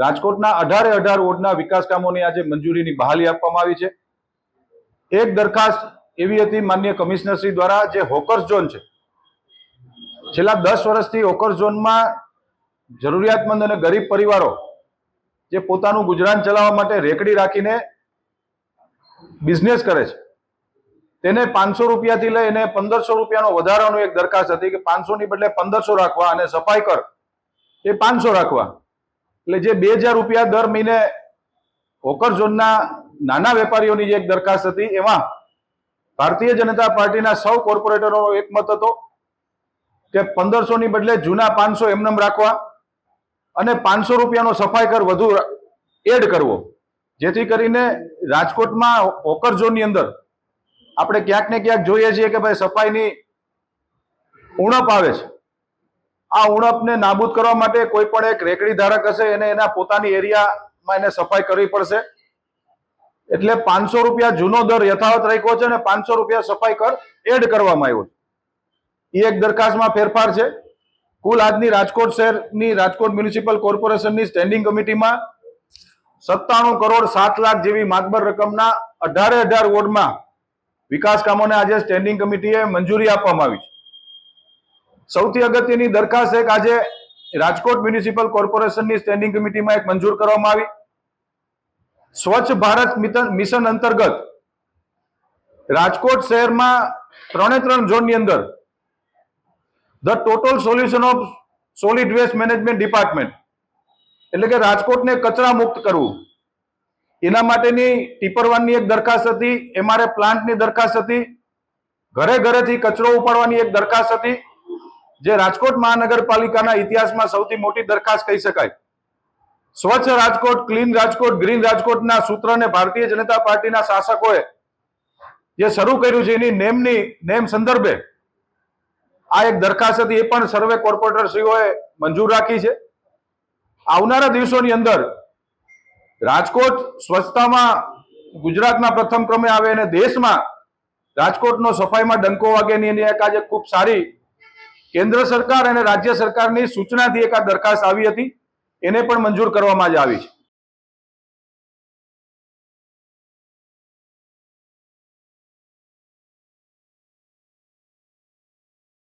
રાજકોટના અઢારે અઢાર વોર્ડના વિકાસ કામોની આજે મંજૂરીની બહાલી આપવામાં આવી છે. એક દરખાસ્ત એવી હતી માન્ય કમિશનરશ્રી દ્વારા જે હોકર્સ ઝોન છે. છેલ્લા દસ વર્ષથી હોકર્સ ઝોનમાં જરૂરિયાતમંદ અને ગરીબ પરિવારો જે પોતાનું ગુજરાન ચલાવવા માટે રેકડી રાખીને બિઝનેસ કરે છે. તેને પાંચસો રૂપિયાથી લઈને પંદરસો રૂપિયાનો વધારાનો એક દરખાસ્ત હતી કે પાંચસો ની બદલે પંદરસો રાખવા અને સફાઈ કર. એ પાંચસો રાખવા. એટલે જે બે હજાર રૂપિયા દર મહિને હોકર ઝોનના નાના વેપારીઓની જે એક દરખાસ્ત હતી, એમાં ભારતીય જનતા પાર્ટીના સૌ કોર્પોરેટરો એક મત હતો કે પંદરસો ની બદલે જૂના પાંચસો એમનેમ રાખવા અને પાંચસો રૂપિયાનો સફાઈ કર વધુ એડ કરવો. જેથી કરીને રાજકોટમાં હોકર ઝોનની અંદર આપણે ક્યાંક ને ક્યાંક જોઈએ છીએ કે ભાઈ સફાઈની ઉણપ આવે છે. આ ઉણપને નાબૂદ કરવા માટે કોઈ પણ એક રેકડી ધારક હશે, એને એના પોતાની એરિયામાં એને સફાઈ કરવી પડશે. એટલે પાંચસો રૂપિયા જૂનો દર યથાવત રાખ્યો છે અને પાંચસો રૂપિયા સફાઈ કર એડ કરવામાં આવ્યો એ એક દરખાસ્તમાં ફેરફાર છે. કુલ આજની રાજકોટ શહેરની રાજકોટ મ્યુનિસિપલ કોર્પોરેશનની સ્ટેન્ડિંગ કમિટીમાં સત્તાણું કરોડ સાત લાખ જેવી માગબર રકમના અઢારે અઢાર વોર્ડમાં વિકાસ કામોને આજે સ્ટેન્ડિંગ કમિટીએ મંજૂરી આપવામાં આવી છે. સૌથી અગત્યની દરખાસ્ત એક આજે રાજકોટ મ્યુનિસિપલ કોર્પોરેશનની સ્ટેન્ડિંગ કમિટીમાં એક મંજૂર કરવામાં આવી. સ્વચ્છ ભારત મિશન- અંતર્ગત રાજકોટ શહેરમાં ત્રણે ત્રણ ઝોનની અંદર the total solution of solid waste management department એટલે કે રાજકોટને કચરા મુક્ત કરવું. એના માટેની ટીપરવાનની એક દરખાસ્ત હતી એમઆરએ પ્લાન્ટની દરખાસ્ત હતી. ઘરે ઘરેથી કચરો ઉપાડવાની એક દરખાસ્ત હતી. જે રાજકોટ મહાનગરપાલિકાના ઇતિહાસમાં સૌથી મોટી દરખાસ્ત કહી શકાય. સ્વચ્છ રાજકોટ, ક્લીન રાજકોટ, ગ્રીન રાજકોટના સૂત્રને ભારતીય જનતા પાર્ટીના શાસકોએ જે શરૂ કર્યું છે એની નેમની નેમ સંદર્ભે આ એક દરખાસ્ત હતી, એ પણ સર્વે કોર્પોરેટરશ્રીઓએ મંજૂર રાખી છે. આવનારા દિવસોની અંદર રાજકોટ સ્વચ્છતામાં ગુજરાતના પ્રથમ ક્રમે આવે અને દેશમાં રાજકોટનો સફાઈમાં ડંકો વાગેની એની એક આજે ખૂબ સારી કેન્દ્ર સરકાર અને રાજ્ય સરકારની સૂચનાથી એક આ દરખાસ્ત આવી હતી. એને પણ મંજૂર કરવામાં જ આવી છે.